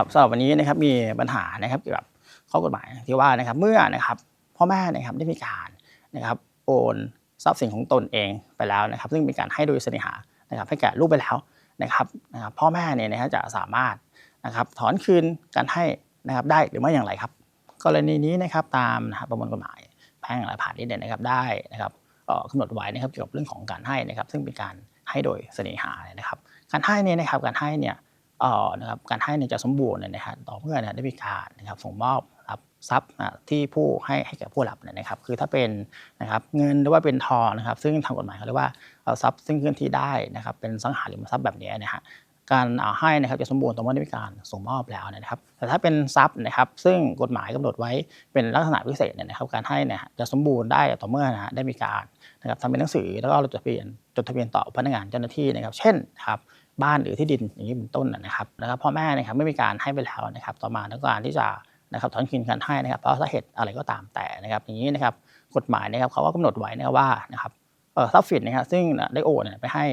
ครับสำหรับวันนี้นะครับมีปัญหานะครับเกี่ยวกับข้อกฎหมายที่ว่านะครับเมื่อนะครับพ่อแม่นะครับได้มีการนะครับโอนทรัพย์สินของตนเองไปแล้วนะครับ ซึ่งเป็นการให้โดยเสน่หานะครับให้แก่ลูกไปแล้วนะครับนะครับพ่อแม่เนี่ยนะฮะจะสามารถนะครับถอนคืนการให้นะครับได้หรือไม่อย่างไรครับ กรณีนี้นะครับตามนะครับประมวลกฎหมายแพ่งและพาณิชย์เนี่ยนะครับได้นะครับเอ่อกำหนดไว้นะครับเกี่ยวกับเรื่องของการให้นะครับ ซึ่งเป็นการให้โดยเสน่หาเนี่ยนะครับ การให้เนี่ยนะครับการให้เนี่ย นะครับการให้เนี่ยจะสมบูรณ์เนี่ยนะครับต่อเมื่อเนี่ยได้มีการนะครับส่งมอบรับทรัพย์ที่ผู้ให้ให้แก่ผู้รับเนี่ยนะครับ คือถ้าเป็นนะครับเงินหรือว่าเป็นทองนะครับ ซึ่งทางกฎหมายเขาเรียกว่าทรัพย์ซึ่งเคลื่อนที่ได้นะครับ เป็นสังหาริมทรัพย์แบบนี้นะฮะการเอาให้นะครับจะสมบูรณ์ต่อเมื่อได้มีการส่งมอบแล้วนะครับ แต่ถ้าเป็นทรัพย์นะครับ ซึ่งกฎหมายกำหนดไว้เป็นลักษณะพิเศษเนี่ยนะครับ การให้เนี่ยจะสมบูรณ์ได้ต่อเมื่อนะฮะได้มีการนะครับทำเป็นหนังสือแล้วก็จดทะเบียนจดทะเบียนต่อพนักงานเจ้าหน้าที่นะครับ เช่นครับ บ้านหรือที่ดินอย่างนี้เป็นต้นนะครับนะครับพ่อแม่นะครับไม่มีการให้ไปแล้วนะครับต่อมาต้องการที่จะนะครับถอนคืนการให้นะครับเพราะสาเหตุอะไรก็ตามแต่นะครับอย่างนี้นะครับกฎหมายนะครับเขาก็กำหนดไว้นะครับว่านะครับเอ่อทรัพย์สินนะครับซึ่งได้โอนไปให้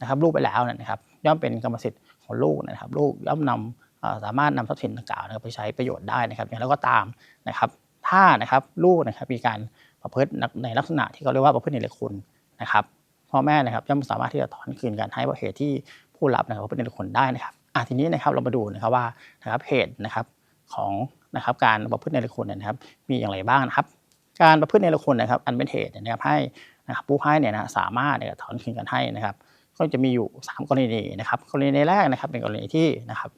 นะครับลูกไปแล้วนะครับย่อมเป็นกรรมสิทธิ์ของลูกนะครับลูกย่อมนำสามารถนำทรัพย์สินดังกล่าวนะครับไปใช้ประโยชน์ได้นะครับอย่างไรก็ตามนะครับถ้านะครับลูกนะครับมีการประพฤติในลักษณะที่เขาเรียกว่าประพฤติในคุณนะครับพ่อแม่นะครับย่อมสามารถที่จะถอนคืนการให้เพราะเหตุที่ ผู้รับนะครับประพฤติในคุณได้นะครับอะทีนี้นะครับเรามาดูนะครับว่านะครับเหตุนะครับของนะครับการประพฤติในคุณเนี่ยนะครับ มีอย่างไรบ้างนะครับ การประพฤติในคุณนนะครับ อันเป็นเหตุนะครับให้นะครับผู้ให้เนี่ยนะสามารถเนี่ยถอนคืนการให้นะครับ ก็จะมีอยู่ 3 กรณีนะครับ กรณีแรกนะครับเป็นกรณีที่นะครับ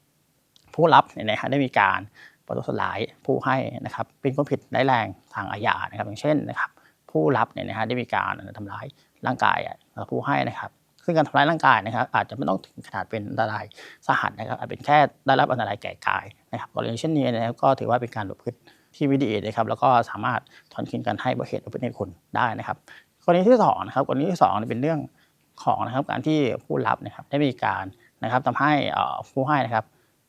ผู้รับเนี่ยนะฮะได้มีการประทุษร้ายผู้ให้นะครับ เป็นความผิดร้ายแรงทางอาญานะครับ อย่างเช่นนะครับ ผู้รับเนี่ยนะฮะได้มีการทำร้ายร่างกายผู้ให้นะครับ ซึ่งการทำร้ายร่างกายนะครับอาจจะไม่ต้องถึงขนาดเป็นอันตรายสาหัสนะครับอาจเป็นแค่ได้รับอันตรายแก่กายนะครับกรณีเช่นนี้นะครับก็ถือว่าเป็นการประพฤติที่ไม่ดีนะครับแล้วก็สามารถถอนคืนการให้เพราะเหตุประพฤติในคุณได้นะครับกรณีที่สองนะครับกรณีที่สองเป็นเรื่องของนะครับการที่ผู้รับนะครับได้มีการนะครับทำให้ผู้ให้นะครับ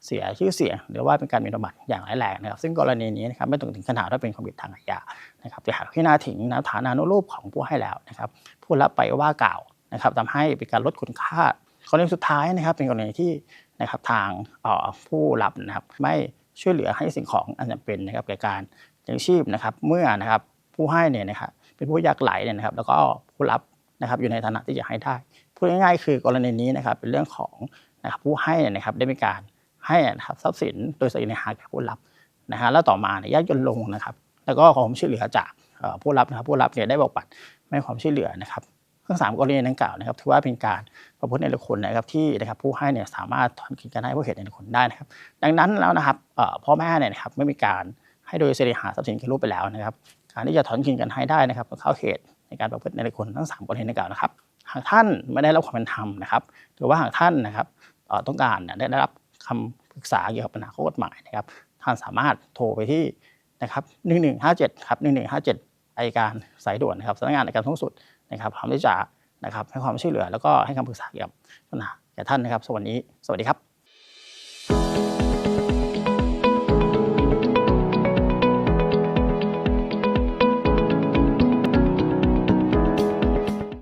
เสียชื่อเสียงหรือว่าเป็นการมีประมาทอย่างร้ายแรงนะครับ ซึ่งกรณีนี้นะครับไม่ต้องถึงขนาดว่าเป็นความผิดทางอาญานะครับแต่หากพิจารณาถึงนะฐานานุรูปของผู้ให้แล้วนะครับ ผู้รับไปว่ากล่าว นะครับทำให้เป็นการลดคุณค่ากรณีสุดท้ายนะครับเป็นกรณีที่นะครับทางออผู้รับนะครับไม่ช่วยเหลือให้สิ่งของอันจำเป็นนะครับแก่การเลี้ยงชีพนะครับเมื่อนะครับผู้ให้เนี่ยนะครับเป็นผู้ยากไร้เนี่ยนะครับแล้วก็ผู้รับนะครับอยู่ในฐานะที่จะให้ได้พูดง่ายๆคือกรณีนี้นะครับเป็นเรื่องของนะครับผู้ให้นะครับได้มีการให้นะครับทรัพย์สินโดยเสน่หาแก่ผู้รับนะฮะแล้วต่อมาเนี่ยยากจนลงนะครับ แล้วก็ขอความช่วยเหลือจากผู้รับนะครับผู้รับเนี่ยได้บอกปัดไม่ความช่วยเหลือนะครับ ทั้งสามกรณีดังกล่าวนะครับถือว่าเป็นการประพฤติในละคุณนะครับที่นะครับผู้ให้เนี่ยสามารถถอนคืนการให้ผู้เหตุในละคุณได้นะครับ ดังนั้นแล้วนะครับพ่อแม่เนี่ยนะครับไม่มีการให้โดยเสน่หาทรัพย์สินแก่ลูกไปแล้วนะครับ การที่จะถอนคืนกันให้ได้นะครับก็เข้าเขตในการประพฤติในละคุณทั้งสามกรณีดังกล่าวนะครับหากท่านไม่ได้รับความเป็นธรรมนะครับ หรือว่าหากท่านนะครับต้องการเนี่ยได้รับคำปรึกษาเกี่ยวกับปัญหาข้อกฎหมายนะครับ ท่านสามารถโทรไปที่นะครับ1157ครับ1157อัยการสายด่วนนะครับสำนักงานอัยการสูงสุด นะครับพร้อมที่จะนะครับให้ความช่วยเหลือแล้วก็ให้คำปรึกษาเกี่ยวกับปัญหาแก่ท่านนะครับสวัสดีสวัสดีครับ